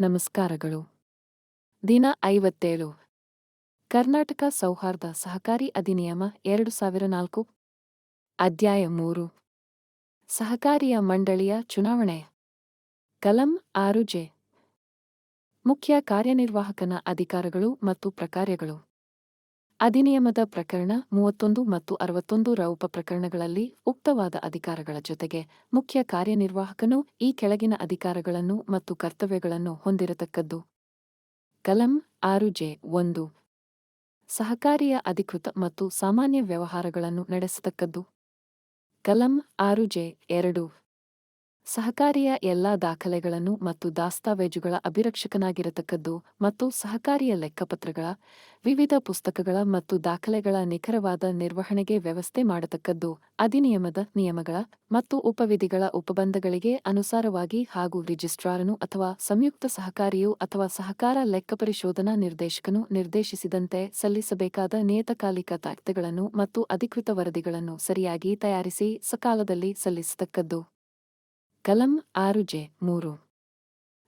ನಮಸ್ಕಾರಗಳು. ದಿನ ಐವತ್ತೇಳು. ಕರ್ನಾಟಕ ಸೌಹಾರ್ದ ಸಹಕಾರಿ ಅಧಿನಿಯಮ ಎರಡು ಸಾವಿರ ನಾಲ್ಕು. ಅಧ್ಯಾಯ ಮೂರು. ಸಹಕಾರಿಯ ಮಂಡಳಿಯ ಚುನಾವಣೆ. ಕಲಂ ಆರು ಜೆ. ಮುಖ್ಯ ಕಾರ್ಯನಿರ್ವಾಹಕನ ಅಧಿಕಾರಗಳು ಮತ್ತು ಪ್ರಕಾರ್ಯಗಳು. ಅಧಿನಿಯಮದ ಪ್ರಕರಣ ಮೂವತ್ತೊಂದು ಮತ್ತು ಅರವತ್ತೊಂದು ರ ಉಪಪ್ರಕರಣಗಳಲ್ಲಿ ಉಕ್ತವಾದ ಅಧಿಕಾರಗಳ ಜೊತೆಗೆ ಮುಖ್ಯ ಕಾರ್ಯನಿರ್ವಾಹಕನು ಈ ಕೆಳಗಿನ ಅಧಿಕಾರಗಳನ್ನು ಮತ್ತು ಕರ್ತವ್ಯಗಳನ್ನು ಹೊಂದಿರತಕ್ಕದ್ದು. ಕಲಂ ಆರು ಜೆ ಒಂದು. ಸಹಕಾರಿಯ ಅಧಿಕೃತ ಮತ್ತು ಸಾಮಾನ್ಯ ವ್ಯವಹಾರಗಳನ್ನು ನಡೆಸತಕ್ಕದ್ದು. ಕಲಂ ಆರು ಜೆ ಎರಡು. ಸಹಕಾರಿಯ ಎಲ್ಲಾ ದಾಖಲೆಗಳನ್ನು ಮತ್ತು ದಾಸ್ತಾವೇಜುಗಳ ಅಭಿರಕ್ಷಕನಾಗಿರತಕ್ಕದ್ದು ಮತ್ತು ಸಹಕಾರಿಯ ಲೆಕ್ಕಪತ್ರಗಳ, ವಿವಿಧ ಪುಸ್ತಕಗಳ ಮತ್ತು ದಾಖಲೆಗಳ ನಿಖರವಾದ ನಿರ್ವಹಣೆಗೆ ವ್ಯವಸ್ಥೆ ಮಾಡತಕ್ಕದ್ದು ಅಧಿನಿಯಮದ ನಿಯಮಗಳ ಮತ್ತು ಉಪವಿಧಿಗಳ ಉಪಬಂಧಗಳಿಗೆ ಅನುಸಾರವಾಗಿ ಹಾಗೂ ರಿಜಿಸ್ಟ್ರಾರನು ಅಥವಾ ಸಂಯುಕ್ತ ಸಹಕಾರಿಯು ಅಥವಾ ಸಹಕಾರ ಲೆಕ್ಕಪರಿಶೋಧನಾ ನಿರ್ದೇಶಕನು ನಿರ್ದೇಶಿಸಿದಂತೆ ಸಲ್ಲಿಸಬೇಕಾದ ನಿಯತಕಾಲಿಕ ದಾಖಲೆಗಳನ್ನು ಮತ್ತು ಅಧಿಕೃತ ವರದಿಗಳನ್ನು ಸರಿಯಾಗಿ ತಯಾರಿಸಿ ಸಕಾಲದಲ್ಲಿ ಸಲ್ಲಿಸತಕ್ಕದ್ದು. ಕಲಂ ಆರು ಜೆ, ಮೂರು.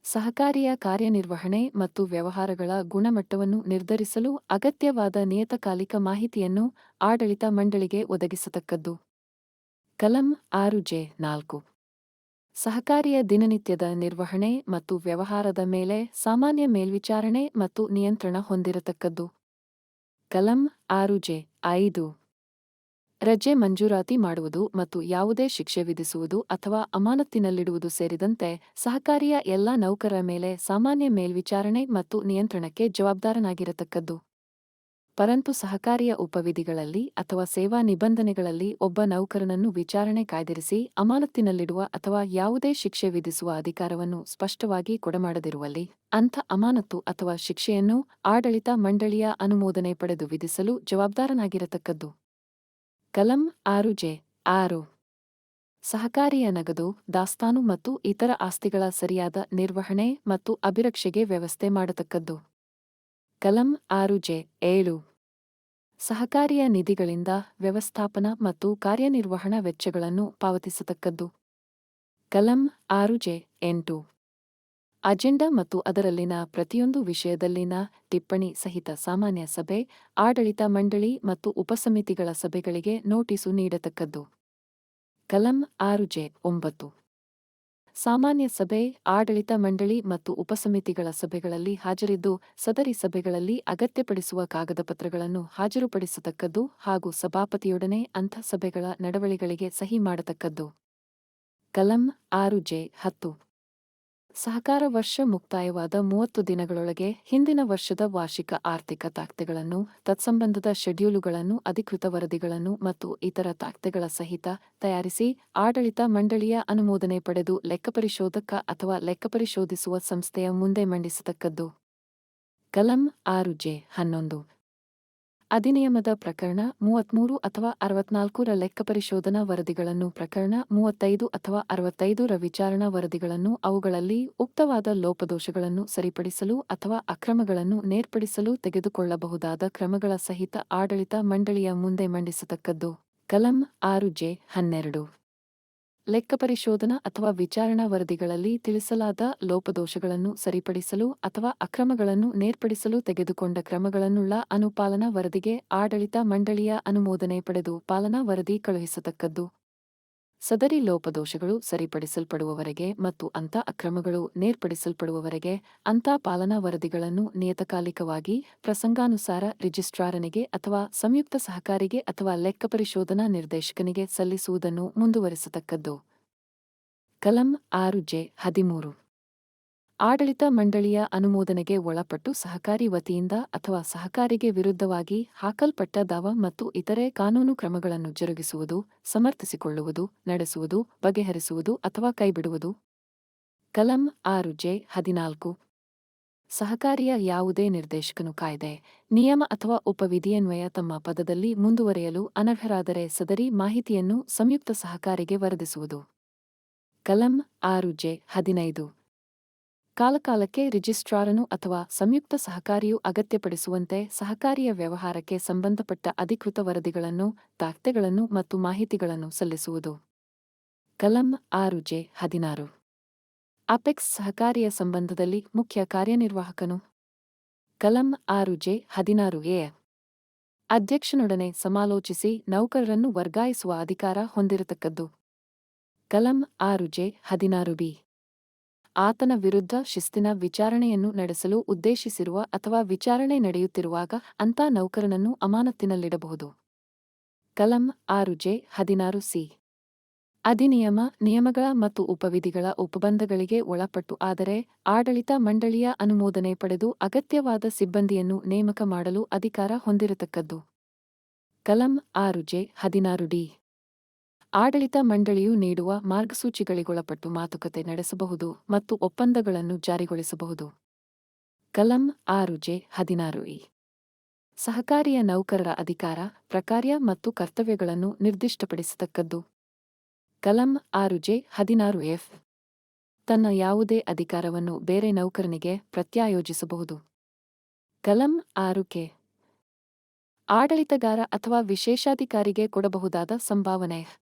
ಸಹಕಾರಿಯ ಕಾರ್ಯನಿರ್ವಹಣೆ ಮತ್ತು ವ್ಯವಹಾರಗಳ ಗುಣಮಟ್ಟವನ್ನು ನಿರ್ಧರಿಸಲು ಅಗತ್ಯವಾದ ನಿಯತಕಾಲಿಕ ಮಾಹಿತಿಯನ್ನು ಆಡಳಿತ ಮಂಡಳಿಗೆ ಒದಗಿಸತಕ್ಕದ್ದು. ಕಲಂ ಆರು ಜೆ, ನಾಲ್ಕು. ಸಹಕಾರಿಯ ದಿನನಿತ್ಯದ ನಿರ್ವಹಣೆ ಮತ್ತು ವ್ಯವಹಾರದ ಮೇಲೆ ಸಾಮಾನ್ಯ ಮೇಲ್ವಿಚಾರಣೆ ಮತ್ತು ನಿಯಂತ್ರಣ ಹೊಂದಿರತಕ್ಕದ್ದು. ಕಲಂ ಆರು ಜೆ, ಐದು. ರಜೆ ಮಂಜೂರಾತಿ ಮಾಡುವುದು ಮತ್ತು ಯಾವುದೇ ಶಿಕ್ಷೆ ವಿಧಿಸುವುದು ಅಥವಾ ಅಮಾನತ್ತಿನಲ್ಲಿಡುವುದು ಸೇರಿದಂತೆ ಸಹಕಾರಿಯ ಎಲ್ಲಾ ನೌಕರರ ಮೇಲೆ ಸಾಮಾನ್ಯ ಮೇಲ್ವಿಚಾರಣೆ ಮತ್ತು ನಿಯಂತ್ರಣಕ್ಕೆ ಜವಾಬ್ದಾರನಾಗಿರತಕ್ಕದ್ದು. ಪರಂತು ಸಹಕಾರಿಯ ಉಪವಿಧಿಗಳಲ್ಲಿ ಅಥವಾ ಸೇವಾ ನಿಬಂಧನೆಗಳಲ್ಲಿ ಒಬ್ಬ ನೌಕರನನ್ನು ವಿಚಾರಣೆ ಕಾಯ್ದಿರಿಸಿ ಅಮಾನತ್ತಿನಲ್ಲಿಡುವ ಅಥವಾ ಯಾವುದೇ ಶಿಕ್ಷೆ ವಿಧಿಸುವ ಅಧಿಕಾರವನ್ನು ಸ್ಪಷ್ಟವಾಗಿ ಕೊಡಮಾಡದಿರುವಲ್ಲಿ ಅಂಥ ಅಮಾನತ್ತು ಅಥವಾ ಶಿಕ್ಷೆಯನ್ನು ಆಡಳಿತ ಮಂಡಳಿಯ ಅನುಮೋದನೆ ಪಡೆದು ವಿಧಿಸಲು ಜವಾಬ್ದಾರನಾಗಿರತಕ್ಕದ್ದು. ಕಲಂ ಆರು ಜೆ, ಆರು. ಸಹಕಾರಿಯ ನಗದು, ದಾಸ್ತಾನು ಮತ್ತು ಇತರ ಆಸ್ತಿಗಳ ಸರಿಯಾದ ನಿರ್ವಹಣೆ ಮತ್ತು ಅಭಿರಕ್ಷೆಗೆ ವ್ಯವಸ್ಥೆ ಮಾಡತಕ್ಕದ್ದು. ಕಲಂ ಆರು ಜೆ, ಏಳು. ಸಹಕಾರಿಯ ನಿಧಿಗಳಿಂದ ವ್ಯವಸ್ಥಾಪನಾ ಮತ್ತು ಕಾರ್ಯನಿರ್ವಹಣಾ ವೆಚ್ಚಗಳನ್ನು ಪಾವತಿಸತಕ್ಕದ್ದು. ಕಲಂ ಆರು ಜೆ, ಎಂಟು. ಅಜೆಂಡಾ ಮತ್ತು ಅದರಲ್ಲಿನ ಪ್ರತಿಯೊಂದು ವಿಷಯದಲ್ಲಿನ ಟಿಪ್ಪಣಿ ಸಹಿತ ಸಾಮಾನ್ಯ ಸಭೆ, ಆಡಳಿತ ಮಂಡಳಿ ಮತ್ತು ಉಪಸಮಿತಿಗಳ ಸಭೆಗಳಿಗೆ ನೋಟಿಸು ನೀಡತಕ್ಕದ್ದು. ಕಲಂ ಆರು ಜೆ ಒಂಬತ್ತು. ಸಾಮಾನ್ಯ ಸಭೆ, ಆಡಳಿತ ಮಂಡಳಿ ಮತ್ತು ಉಪಸಮಿತಿಗಳ ಸಭೆಗಳಲ್ಲಿ ಹಾಜರಿದ್ದು, ಸದರಿ ಸಭೆಗಳಲ್ಲಿ ಅಗತ್ಯಪಡಿಸುವ ಕಾಗದಪತ್ರಗಳನ್ನು ಹಾಜರುಪಡಿಸತಕ್ಕದ್ದು ಹಾಗೂ ಸಭಾಪತಿಯೊಡನೆ ಅಂಥ ಸಭೆಗಳ ನಡವಳಿಗಳಿಗೆ ಸಹಿ ಮಾಡತಕ್ಕದ್ದು. ಕಲಂ ಆರು ಜೆ ಹತ್ತು. ಸಹಕಾರ ವರ್ಷ ಮುಕ್ತಾಯವಾದ ಮೂವತ್ತು ದಿನಗಳೊಳಗೆ ಹಿಂದಿನ ವರ್ಷದ ವಾರ್ಷಿಕ ಆರ್ಥಿಕ ತಾಕ್ತೆಗಳನ್ನು ತತ್ಸಂಬಂಧದ ಶೆಡ್ಯೂಲುಗಳನ್ನು, ಅಧಿಕೃತ ವರದಿಗಳನ್ನು ಮತ್ತು ಇತರ ತಾಕ್ತೆಗಳ ಸಹಿತ ತಯಾರಿಸಿ ಆಡಳಿತ ಮಂಡಳಿಯ ಅನುಮೋದನೆ ಪಡೆದು ಲೆಕ್ಕಪರಿಶೋಧಕ ಅಥವಾ ಲೆಕ್ಕಪರಿಶೋಧಿಸುವ ಸಂಸ್ಥೆಯ ಮುಂದೆ ಮಂಡಿಸತಕ್ಕದ್ದು. ಕಲಂ ಆರು ಜೆ ಹನ್ನೊಂದು. ಅಧಿನಿಯಮದ ಪ್ರಕರಣ ಮೂವತ್ಮೂರು ಅಥವಾ ಅರವತ್ನಾಲ್ಕರ ಲೆಕ್ಕಪರಿಶೋಧನಾ ವರದಿಗಳನ್ನು ಪ್ರಕರಣ ಮೂವತ್ತೈದು ಅಥವಾ ಅರವತ್ತೈದರ ವಿಚಾರಣಾ ವರದಿಗಳನ್ನು ಅವುಗಳಲ್ಲಿ ಉಕ್ತವಾದ ಲೋಪದೋಷಗಳನ್ನು ಸರಿಪಡಿಸಲು ಅಥವಾ ಅಕ್ರಮಗಳನ್ನು ನೇರ್ಪಡಿಸಲು ತೆಗೆದುಕೊಳ್ಳಬಹುದಾದ ಕ್ರಮಗಳ ಸಹಿತ ಆಡಳಿತ ಮಂಡಳಿಯ ಮುಂದೆ ಮಂಡಿಸತಕ್ಕದ್ದು. ಕಲಂ ಆರು ಜೆ ಹನ್ನೆರಡು. ಲೆಕ್ಕಪರಿಶೋಧನಾ ಅಥವಾ ವಿಚಾರಣಾ ವರದಿಗಳಲ್ಲಿ ತಿಳಿಸಲಾದ ಲೋಪದೋಷಗಳನ್ನು ಸರಿಪಡಿಸಲು ಅಥವಾ ಅಕ್ರಮಗಳನ್ನು ನೇರ್ಪಡಿಸಲು ತೆಗೆದುಕೊಂಡ ಕ್ರಮಗಳನ್ನುಳ್ಳ ಅನುಪಾಲನಾ ವರದಿಗೆ ಆಡಳಿತ ಮಂಡಳಿಯ ಅನುಮೋದನೆ ಪಡೆದು ಪಾಲನಾ ವರದಿ ಕಳುಹಿಸತಕ್ಕದ್ದು. ಸದರಿ ಲೋಪದೋಷಗಳು ಸರಿಪಡಿಸಲ್ಪಡುವವರೆಗೆ ಮತ್ತು ಅಂಥ ಅಕ್ರಮಗಳು ನೇರ್ಪಡಿಸಲ್ಪಡುವವರೆಗೆ ಅಂಥ ಪಾಲನಾ ವರದಿಗಳನ್ನು ನಿಯತಕಾಲಿಕವಾಗಿ ಪ್ರಸಂಗಾನುಸಾರ ರಿಜಿಸ್ಟ್ರಾರನಿಗೆ ಅಥವಾ ಸಂಯುಕ್ತ ಸಹಕಾರಿಗೆ ಅಥವಾ ಲೆಕ್ಕಪರಿಶೋಧನಾ ನಿರ್ದೇಶಕನಿಗೆ ಸಲ್ಲಿಸುವುದನ್ನು ಮುಂದುವರಿಸತಕ್ಕದ್ದು. ಕಲಂ ಆರು ಜೆ ಹದಿಮೂರು. ಆಡಳಿತ ಮಂಡಳಿಯ ಅನುಮೋದನೆಗೆ ಒಳಪಟ್ಟು ಸಹಕಾರಿ ವತಿಯಿಂದ ಅಥವಾ ಸಹಕಾರಿಗೆ ವಿರುದ್ಧವಾಗಿ ಹಾಕಲ್ಪಟ್ಟ ದಾವ ಮತ್ತು ಇತರೆ ಕಾನೂನು ಕ್ರಮಗಳನ್ನು ಜರುಗಿಸುವುದು, ಸಮರ್ಥಿಸಿಕೊಳ್ಳುವುದು, ನಡೆಸುವುದು, ಬಗೆಹರಿಸುವುದು ಅಥವಾ ಕೈಬಿಡುವುದು. ಕಲಂ ಆರು ಜೆ ಹದಿನಾಲ್ಕು. ಸಹಕಾರಿಯ ಯಾವುದೇ ನಿರ್ದೇಶಕನು ಕಾಯ್ದೆ, ನಿಯಮ ಅಥವಾ ಉಪವಿಧಿಯನ್ವಯ ತಮ್ಮ ಪದದಲ್ಲಿ ಮುಂದುವರೆಯಲು ಅನರ್ಹರಾದರೆ ಸದರಿ ಮಾಹಿತಿಯನ್ನು ಸಂಯುಕ್ತ ಸಹಕಾರಿಗೆ ವರದಿಸುವುದು. ಕಲಂ ಆರು ಜೆ ಹದಿನೈದು. ಕಾಲಕಾಲಕ್ಕೆ ರಿಜಿಸ್ಟ್ರಾರನು ಅಥವಾ ಸಂಯುಕ್ತ ಸಹಕಾರಿಯು ಅಗತ್ಯಪಡಿಸುವಂತೆ ಸಹಕಾರಿಯ ವ್ಯವಹಾರಕ್ಕೆ ಸಂಬಂಧಪಟ್ಟ ಅಧಿಕೃತ ವರದಿಗಳನ್ನು, ದಾಖಲೆಗಳನ್ನು ಮತ್ತು ಮಾಹಿತಿಗಳನ್ನು ಸಲ್ಲಿಸುವುದು. ಕಲಂ ಆರು ಜೆ ಹದಿನಾರು. ಅಪೆಕ್ಸ್ ಸಹಕಾರಿಯ ಸಂಬಂಧದಲ್ಲಿ ಮುಖ್ಯ ಕಾರ್ಯನಿರ್ವಾಹಕನು. ಕಲಂ ಆರು ಜೆ ಹದಿನಾರು ಎ. ಅಧ್ಯಕ್ಷನೊಡನೆ ಸಮಾಲೋಚಿಸಿ ನೌಕರರನ್ನು ವರ್ಗಾಯಿಸುವ ಅಧಿಕಾರ ಹೊಂದಿರತಕ್ಕದ್ದು. ಕಲಂ ಆರು ಜೆ ಹದಿನಾರು ಬಿ. ಆತನ ವಿರುದ್ಧ ಶಿಸ್ತಿನ ವಿಚಾರಣೆಯನ್ನು ನಡೆಸಲು ಉದ್ದೇಶಿಸಿರುವ ಅಥವಾ ವಿಚಾರಣೆ ನಡೆಯುತ್ತಿರುವಾಗ ಅಂಥ ನೌಕರನನ್ನು ಅಮಾನತ್ತಿನಲ್ಲಿಡಬಹುದು. ಕಲಂ ಆರು ಜೆ ಹದಿನಾರು ಸಿ. ಅಧಿನಿಯಮ, ನಿಯಮಗಳ ಮತ್ತು ಉಪವಿಧಿಗಳ ಉಪಬಂಧಗಳಿಗೆ ಒಳಪಟ್ಟು ಆದರೆ ಆಡಳಿತ ಮಂಡಳಿಯ ಅನುಮೋದನೆ ಪಡೆದು ಅಗತ್ಯವಾದ ಸಿಬ್ಬಂದಿಯನ್ನು ನೇಮಕ ಮಾಡಲು ಅಧಿಕಾರ ಹೊಂದಿರತಕ್ಕದ್ದು. ಕಲಂ ಆರು ಜೆ ಹದಿನಾರು ಡಿ. ಆಡಳಿತ ಮಂಡಳಿಯು ನೀಡುವ ಮಾರ್ಗಸೂಚಿಗಳಿಗೊಳಪಟ್ಟು ಮಾತುಕತೆ ನಡೆಸಬಹುದು ಮತ್ತು ಒಪ್ಪಂದಗಳನ್ನು ಜಾರಿಗೊಳಿಸಬಹುದು. ಕಲಂ ಆರು ಜೆ ಹದಿನಾರು ಇ. ಸಹಕಾರಿಯ ನೌಕರರ ಅಧಿಕಾರ, ಪ್ರಕಾರ್ಯ ಮತ್ತು ಕರ್ತವ್ಯಗಳನ್ನು ನಿರ್ದಿಷ್ಟಪಡಿಸತಕ್ಕದ್ದು. ಕಲಂ ಆರು ಜೆ ಹದಿನಾರು ಎಫ್. ತನ್ನ ಯಾವುದೇ ಅಧಿಕಾರವನ್ನು ಬೇರೆ ನೌಕರನಿಗೆ ಪ್ರತ್ಯಾಯೋಜಿಸಬಹುದು. ಕಲಂ ಆರು ಕೆ. ಆಡಳಿತಗಾರ ಅಥವಾ ವಿಶೇಷಾಧಿಕಾರಿಗೆ ಕೊಡಬಹುದಾದ ಸಂಭಾವನೆ.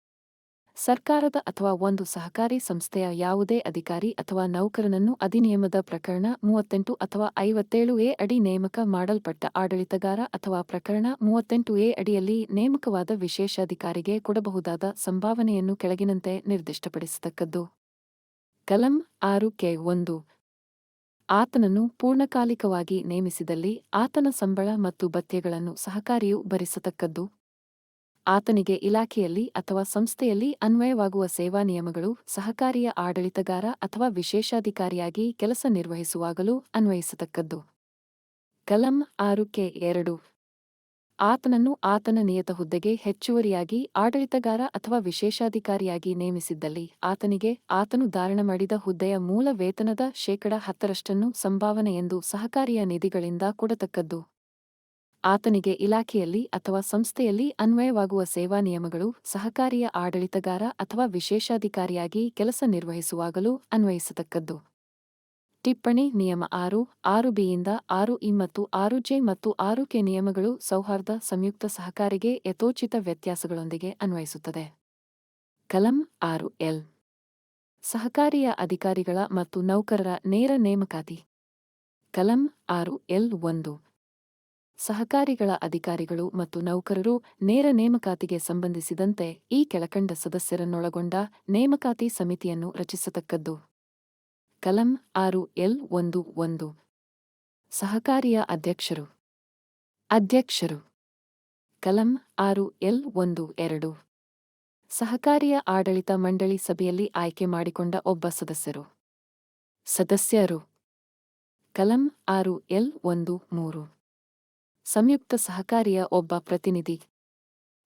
ಸರ್ಕಾರದ ಅಥವಾ ಒಂದು ಸಹಕಾರಿ ಸಂಸ್ಥೆಯ ಯಾವುದೇ ಅಧಿಕಾರಿ ಅಥವಾ ನೌಕರನನ್ನು ಅಧಿನಿಯಮದ ಪ್ರಕರಣ ಮೂವತ್ತೆಂಟು ಅಥವಾ ಐವತ್ತೇಳು ಎ ಅಡಿ ನೇಮಕ ಮಾಡಲ್ಪಟ್ಟ ಆಡಳಿತಗಾರ ಅಥವಾ ಪ್ರಕರಣ ಮೂವತ್ತೆಂಟು ಎ ಅಡಿಯಲ್ಲಿ ನೇಮಕವಾದ ವಿಶೇಷಾಧಿಕಾರಿಗೆ ಕೊಡಬಹುದಾದ ಸಂಭಾವನೆಯನ್ನು ಕೆಳಗಿನಂತೆ ನಿರ್ದಿಷ್ಟಪಡಿಸತಕ್ಕದ್ದು. ಕಲಂ ಆರು ಕೆ ಒಂದು. ಆತನನ್ನು ಪೂರ್ಣಕಾಲಿಕವಾಗಿ ನೇಮಿಸಿದಲ್ಲಿ ಆತನ ಸಂಬಳ ಮತ್ತು ಭತ್ಯೆಗಳನ್ನು ಸಹಕಾರಿಯು ಭರಿಸತಕ್ಕದ್ದು. ಆತನಿಗೆ ಇಲಾಖೆಯಲ್ಲಿ ಅಥವಾ ಸಂಸ್ಥೆಯಲ್ಲಿ ಅನ್ವಯವಾಗುವ ಸೇವಾ ನಿಯಮಗಳು, ಸಹಕಾರಿಯ ಆಡಳಿತಗಾರ ಅಥವಾ ವಿಶೇಷಾಧಿಕಾರಿಯಾಗಿ ಕೆಲಸ ನಿರ್ವಹಿಸುವಾಗಲೂ ಅನ್ವಯಿಸತಕ್ಕದ್ದು. ಕಲಂ ಆರು ಕೆ ಎರಡು. ಆತನನ್ನು ಆತನ ನಿಯತ ಹುದ್ದೆಗೆ ಹೆಚ್ಚುವರಿಯಾಗಿ ಆಡಳಿತಗಾರ ಅಥವಾ ವಿಶೇಷಾಧಿಕಾರಿಯಾಗಿ ನೇಮಿಸಿದ್ದಲ್ಲಿ ಆತನಿಗೆ ಆತನು ಧಾರಣ ಮಾಡಿದ ಹುದ್ದೆಯ ಮೂಲ ವೇತನದ ಶೇಕಡ ಹತ್ತರಷ್ಟನ್ನು ಸಂಭಾವನೆ ಎಂದು ಸಹಕಾರಿಯ ನಿಧಿಗಳಿಂದ ಕೊಡತಕ್ಕದ್ದು. ಆತನಿಗೆ ಇಲಾಖೆಯಲ್ಲಿ ಅಥವಾ ಸಂಸ್ಥೆಯಲ್ಲಿ ಅನ್ವಯವಾಗುವ ಸೇವಾ ನಿಯಮಗಳು, ಸಹಕಾರಿಯ ಆಡಳಿತಗಾರ ಅಥವಾ ವಿಶೇಷಾಧಿಕಾರಿಯಾಗಿ ಕೆಲಸ ನಿರ್ವಹಿಸುವಾಗಲೂ ಅನ್ವಯಿಸತಕ್ಕದ್ದು. ಟಿಪ್ಪಣಿ ನಿಯಮ ಆರು ಆರು ಬಿಯಿಂದ ಆರು ಇ ಮತ್ತು ಆರು ಜೆ ಮತ್ತು ಆರು ಕೆ ನಿಯಮಗಳು ಸೌಹಾರ್ದ, ಸಂಯುಕ್ತ ಸಹಕಾರಿಗೆ ಯಥೋಚಿತ ವ್ಯತ್ಯಾಸಗಳೊಂದಿಗೆ ಅನ್ವಯಿಸುತ್ತದೆ. ಕಲಂ ಆರು ಎಲ್. ಸಹಕಾರಿಯ ಅಧಿಕಾರಿಗಳ ಮತ್ತು ನೌಕರರ ನೇರ ನೇಮಕಾತಿ. ಕಲಂ ಆರು ಎಲ್ ಒಂದು. ಸಹಕಾರಿಗಳ ಅಧಿಕಾರಿಗಳು ಮತ್ತು ನೌಕರರು ನೇರ ನೇಮಕಾತಿಗೆ ಸಂಬಂಧಿಸಿದಂತೆ ಈ ಕೆಳಕಂಡ ಸದಸ್ಯರನ್ನೊಳಗೊಂಡ ನೇಮಕಾತಿ ಸಮಿತಿಯನ್ನು ರಚಿಸತಕ್ಕದ್ದು. ಕಲಂ ಆರು ಎಲ್ ಒಂದು ಒಂದು. ಸಹಕಾರಿಯ ಅಧ್ಯಕ್ಷರು. ಅಧ್ಯಕ್ಷರು. ಕಲಂ ಆರು ಎಲ್ ಒಂದು ಎರಡು. ಸಹಕಾರಿಯ ಆಡಳಿತ ಮಂಡಳಿ ಸಭೆಯಲ್ಲಿ ಆಯ್ಕೆ ಮಾಡಿಕೊಂಡ ಒಬ್ಬ ಸದಸ್ಯರು. ಸದಸ್ಯರು. ಕಲಂ ಆರು ಎಲ್ ಒಂದು ಮೂರು. ಸಂಯುಕ್ತ ಸಹಕಾರಿಯ ಒಬ್ಬ ಪ್ರತಿನಿಧಿ.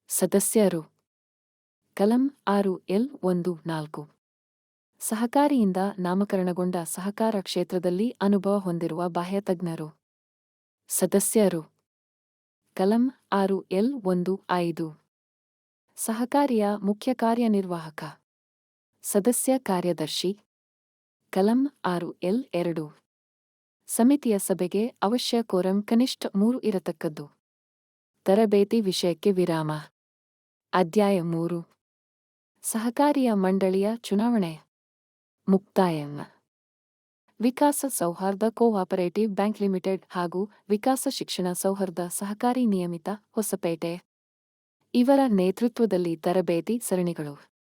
ಸದಸ್ಯರು. ಕಲಂ ಆರು ಎಲ್ ಒಂದು ನಾಲ್ಕು. ಸಹಕಾರಿಯಿಂದ ನಾಮಕರಣಗೊಂಡ ಸಹಕಾರ ಕ್ಷೇತ್ರದಲ್ಲಿ ಅನುಭವ ಹೊಂದಿರುವ ಬಾಹ್ಯತಜ್ಞರು. ಸದಸ್ಯರು. ಕಲಂ ಆರು ಎಲ್ ಒಂದು ಐದು. ಸಹಕಾರಿಯ ಮುಖ್ಯ ಕಾರ್ಯನಿರ್ವಾಹಕ. ಸದಸ್ಯ ಕಾರ್ಯದರ್ಶಿ. ಕಲಂ ಆರು ಎಲ್ ಎರಡು. ಸಮಿತಿಯ ಸಭೆಗೆ ಅವಶ್ಯ ಕೋರಂ ಕನಿಷ್ಠ ಮೂರು ಇರತಕ್ಕದ್ದು. ತರಬೇತಿ ವಿಷಯಕ್ಕೆ ವಿರಾಮ. ಅಧ್ಯಾಯ ಮೂರು. ಸಹಕಾರಿಯ ಮಂಡಳಿಯ ಚುನಾವಣೆ. ಮುಕ್ತಾಯ. ವಿಕಾಸ ಸೌಹಾರ್ದ ಕೋಆಪರೇಟಿವ್ ಬ್ಯಾಂಕ್ ಲಿಮಿಟೆಡ್ ಹಾಗೂ ವಿಕಾಸ ಶಿಕ್ಷಣ ಸೌಹಾರ್ದ ಸಹಕಾರಿ ನಿಯಮಿತ ಹೊಸಪೇಟೆ. ಇವರ ನೇತೃತ್ವದಲ್ಲಿ ತರಬೇತಿ ಸರಣಿಗಳು.